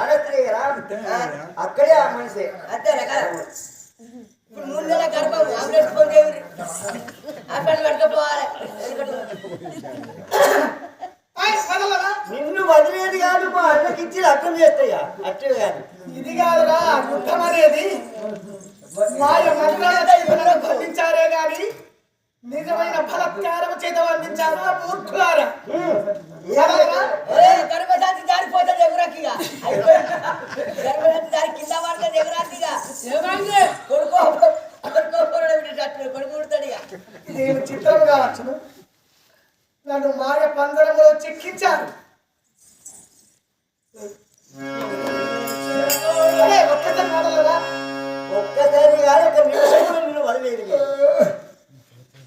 ఆడస్త్రీయరా అక్కడే ఆ మనిషి. అంతేనా? ఇప్పుడు మూడు నెలల ఫోన్ హాస్పిటల్ పట్టుకుపోవాలి. నిన్ను వదిలేది కాదు మా అన్నకి ఇచ్చి అర్థం చేస్తాయా అట్టే కాదు. ఇది కాదురా యుద్ధం అనేది. బంధించారే గాని నిజమైన బలత్కారం చేత బంధించారు మూర్ఖులారా? కింద పడుతుంది ఎగురాకిగా కొడుకో కొడుకో కొడుకు ఉడతాడు ఇక. ఇదేమి చిత్రం కావచ్చును నన్ను మాయ పందరంలో చిక్కించారు. అరే, ఒక్కసారి మొదలరా ఒక్కసారి కాదు ఒక నిమిషం కూడా నిన్ను వదిలేదు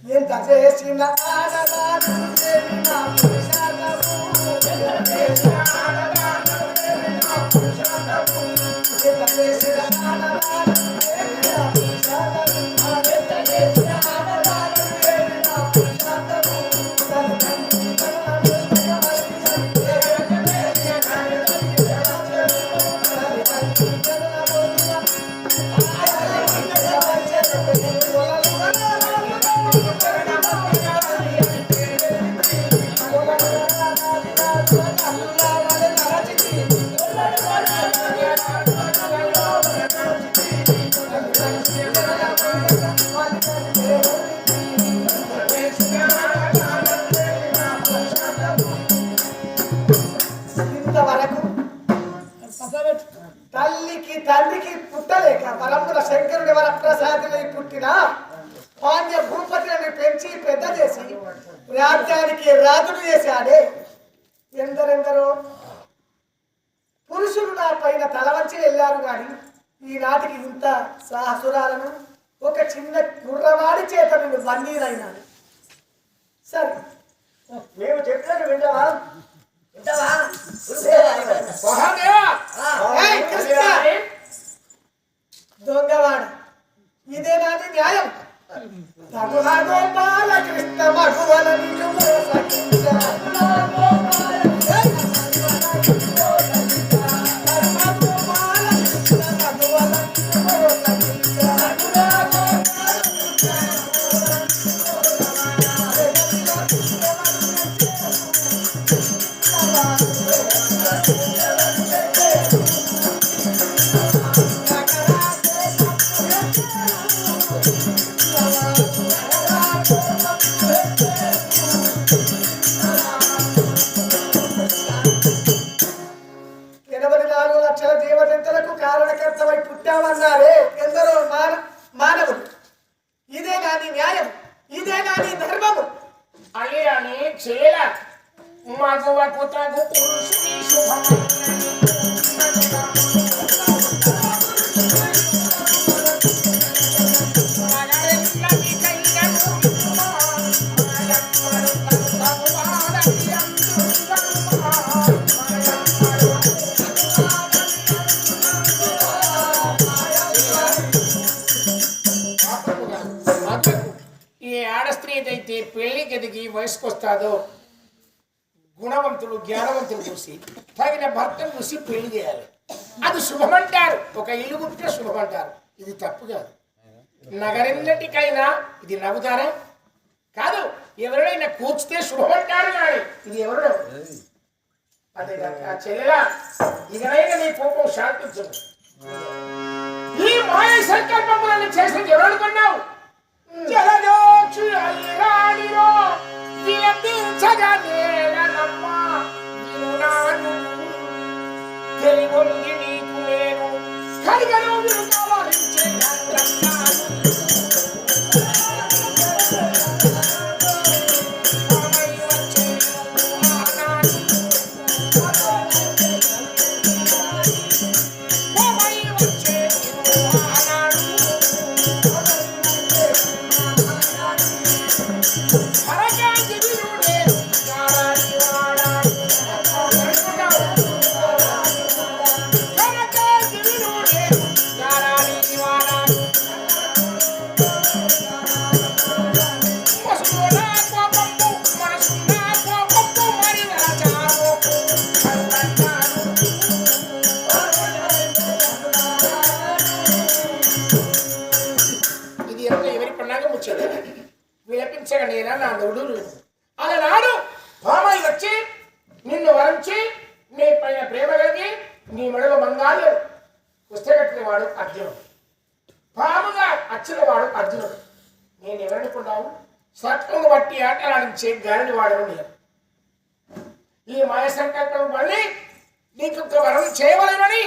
ఎంత చేసిన ఆడదాను దేవి నా పురుషార్థము. ఎంత చేసిన ఎంత చేసిన తల్లికి తండ్రికి పుట్టలేక పరముల శంకరుడి వరప్రసాదులై పుట్టిన పాండ్య భూపతిని పెంచి పెద్ద చేసి రాజ్యానికి రాజుడు చేశాడే. ఎందరెందరో? పురుషులు నా పైన తలవంచి వెళ్ళారు గాని ఈనాటికి ఇంత సాహసురాలను ఒక చిన్న గుర్రవాడి చేత నేను బందీరైనాను సరే. మేము చెప్పినట్టు వింటావా? ఉంటావా గాని న్యాయం ఇదే గాని ధర్మము. అయ్యని చేల మగవ తగు పురుషుని ఏ ఆడస్త్రీ ఏదైతే అయితే పెళ్ళికి ఎదిగి వయసుకు వస్తాదో గుణవంతులు జ్ఞానవంతులు చూసి తగిన భర్తను చూసి పెళ్ళి చేయాలి. అది శుభమంటారు. ఒక ఇల్లు పుట్టిన శుభమంటారు. ఇది తప్పు కాదు. నగరెన్నటికైనా ఇది నవ్వుతారా? కాదు ఎవరైనా కూర్చితే శుభమంటారు కానీ ఇది ఎవరు అదే ఆ చెల్లెలా? ఇకనైనా నీ కోపం శాంతించదు. ఈ మాయ సంకల్పములను చేసిన ఎవరు అనుకున్నావు జలజోక్షి అల్లిరాడిరో విలపించగా నేలనమ్మ వినునాను తెలిగొంది నీకు నేను కరిగను వినుకోవరించే విలపించగా నేనా నా నోడు అలనాడు పామై వచ్చి నిన్ను వరించి నీ పైన ప్రేమ కలిగి నీ మెడలో మంగాలు పుస్తకట్టిన వాడు అర్జునుడు. పాముగా వచ్చిన వాడు అర్జునుడు. నేను ఎవరనుకున్నావు సత్వం బట్టి ఆటలాడించే గాలిని వాడను నేను. ఈ మాయ సంకల్పం మళ్ళీ నీకు ఒక వరం చేయవలనని